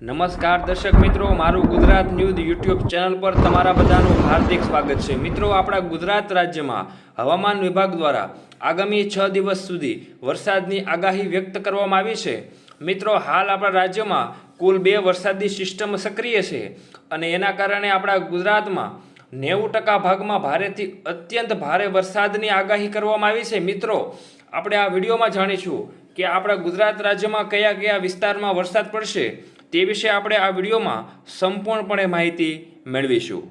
નમસ્કાર દર્શક મિત્રો, મારું ગુજરાત ન્યૂઝ યુટ્યુબ ચેનલ પર તમારા બધાનું હાર્દિક સ્વાગત છે. મિત્રો, આપણા ગુજરાત રાજ્યમાં હવામાન વિભાગ દ્વારા આગામી છ દિવસ સુધી વરસાદની આગાહી વ્યક્ત કરવામાં આવી છે. મિત્રો, હાલ આપણા રાજ્યમાં કુલ બે વરસાદની સિસ્ટમ સક્રિય છે અને એના કારણે આપણા ગુજરાતમાં નેવું ટકા ભાગમાં ભારેથી અત્યંત ભારે વરસાદની આગાહી કરવામાં આવી છે. મિત્રો, આપણે આ વિડીયોમાં જાણીશું કે આપણા ગુજરાત રાજ્યમાં કયા કયા વિસ્તારમાં વરસાદ પડશે. તે વિશે આપણે આ વિડીયોમાં સંપૂર્ણપણે માહિતી મેળવીશું.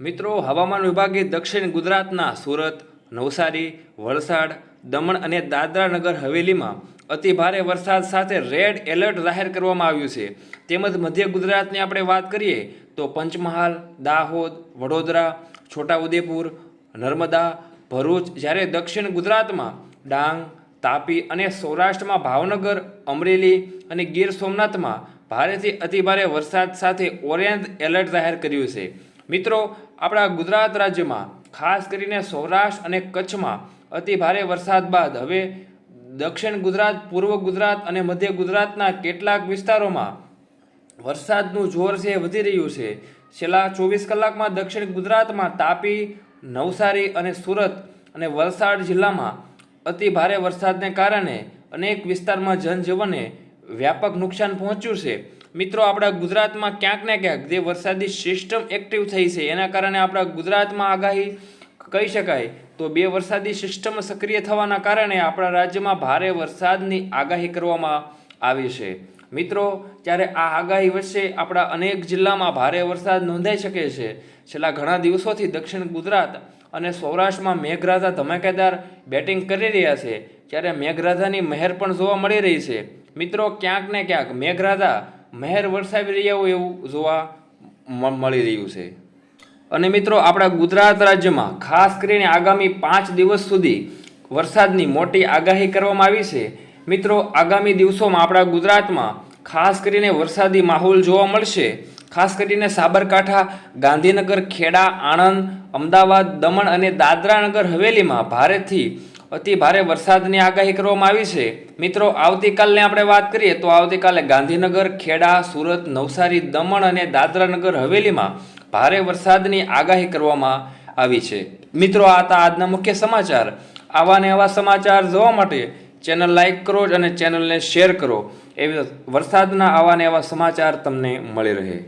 મિત્રો, હવામાન વિભાગે દક્ષિણ ગુજરાતના સુરત, નવસારી, વલસાડ, દમણ અને દાદરા નગર હવેલીમાં અતિ ભારે વરસાદ સાથે રેડ એલર્ટ જાહેર કરવામાં આવ્યું છે. તેમજ મધ્ય ગુજરાતની આપણે વાત કરીએ તો પંચમહાલ, દાહોદ, વડોદરા, છોટાઉદેપુર, નર્મદા, ભરૂચ જ્યારે દક્ષિણ ગુજરાતમાં ડાંગ, તાપી અને સૌરાષ્ટ્રમાં ભાવનગર, અમરેલી અને ગીર સોમનાથમાં ભારેથી અતિભારે વરસાદ સાથે ઓરેન્જ એલર્ટ જાહેર કર્યું છે. મિત્રો, આપણા ગુજરાત રાજ્યમાં, ખાસ કરીને સૌરાષ્ટ્ર અને કચ્છમાં અતિ ભારે વરસાદ બાદ હવે દક્ષિણ ગુજરાત, પૂર્વ ગુજરાત અને મધ્ય ગુજરાતના કેટલાક વિસ્તારોમાં વરસાદનું જોર છે, વધી રહ્યું છે. છેલ્લા ચોવીસ કલાકમાં દક્ષિણ ગુજરાતમાં તાપી, નવસારી અને સુરત અને વલસાડ જિલ્લામાં અતિ ભારે વરસાદને કારણે અનેક વિસ્તારમાં જનજીવનને વ્યાપક નુકસાન પહોંચ્યું છે. મિત્રો, આપણા ગુજરાતમાં ક્યાંક ને ક્યાંક જે વરસાદી સિસ્ટમ એક્ટિવ થઈ છે, એના કારણે આપણા ગુજરાતમાં આગાહી કહી શકાય. તો બે વરસાદી સિસ્ટમ સક્રિય થવાના કારણે આપણા રાજ્યમાં ભારે વરસાદની આગાહી કરવામાં આવી છે. મિત્રો ત્યારે આ આગાહી વચ્ચે આપણા અનેક જિલ્લામાં ભારે વરસાદ નોંધાઈ શકે છે, છેલ્લા ઘણા દિવસોથી દક્ષિણ ગુજરાત અને સૌરાષ્ટ્રમાં મેઘરાજા ધમાકેદાર બેટિંગ કરી રહ્યા છે. ત્યારે મેઘરાજાની મહેર પણ જોવા મળી રહી છે. મિત્રો, ક્યાંક ને ક્યાંક મેઘરાજા મહેર વરસાવી રહ્યા હોય એવું જોવા મળી રહ્યું છે. અને મિત્રો, આપણા ગુજરાત રાજ્યમાં ખાસ કરીને આગામી પાંચ દિવસ સુધી વરસાદની મોટી આગાહી કરવામાં આવી છે. મિત્રો, આગામી દિવસોમાં આપણા ગુજરાતમાં ખાસ કરીને વરસાદી માહોલ જોવા મળશે. ખાસ કરીને સાબરકાંઠા, ગાંધીનગર, ખેડા, આણંદ, અમદાવાદ, દમણ અને દાદરાનગર હવેલીમાં ભારેથી અતિ ભારે વરસાદની આગાહી કરવામાં આવી છે. મિત્રો, આવતીકાલની આપણે વાત કરીએ તો આવતીકાલે ગાંધીનગર, ખેડા, સુરત, નવસારી, દમણ અને દાદરાનગર હવેલીમાં ભારે વરસાદની આગાહી કરવામાં આવી છે. મિત્રો, આ હતા આજના મુખ્ય સમાચાર. આવા ને આવા સમાચાર જોવા માટે ચેનલ લાઇક કરો અને ચેનલને શેર કરો. એવી વરસાદના આવા ને આવા સમાચાર તમને મળી રહે.